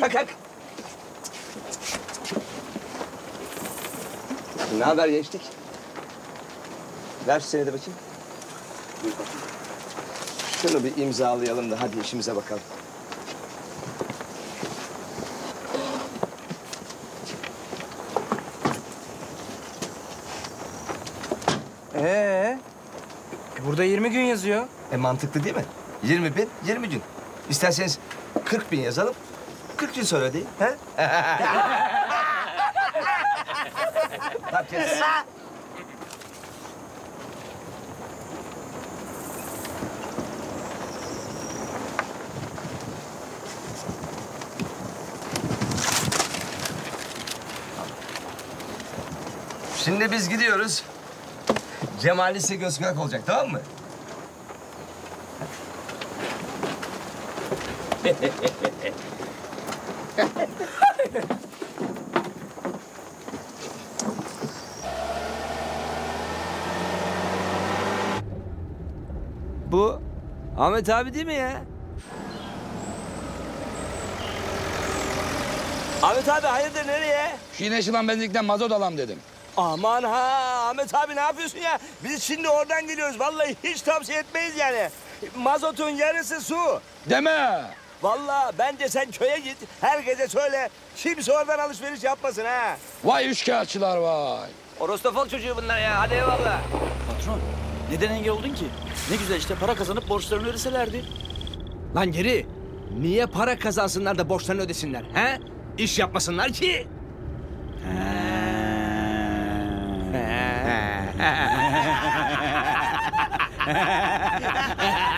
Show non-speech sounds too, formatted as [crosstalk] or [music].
Kalk kalk. Ne haber gençlik? Ver şu seni de bakayım. Buyur bakayım. Şunu bir imzalayalım da hadi işimize bakalım. Ee, burada 20 gün yazıyor. E mantıklı değil mi? 20 bin, 20 gün. İsterseniz 40 bin yazalım. 40 gün sonra değil. He? [laughs] Kes. Şimdi biz gidiyoruz. Cemal ise göz kulak olacak tamam mı? [laughs] [laughs] Bu Ahmet abi değil mi ya? Ahmet abi hayırdır nereye? Yine açılan benzinlikten mazot alam dedim. Aman ha Ahmet abi ne yapıyorsun ya? Biz şimdi oradan geliyoruz. Vallahi hiç tavsiye etmeyiz yani. Mazotun yarısı su. Deme. Vallahi bence sen köye git. Herkese söyle. Kimse oradan alışveriş yapmasın ha. Vay üçkağıtçılar vay. Orostofol çocuğu bunlar ya. Hadi eyvallah. Patron, neden engel oldun ki? Ne güzel işte para kazanıp borçlarını ödeselerdi. Lan geri. Niye para kazansınlar da borçlarını ödesinler? He? İş yapmasınlar ki. [laughs] [laughs]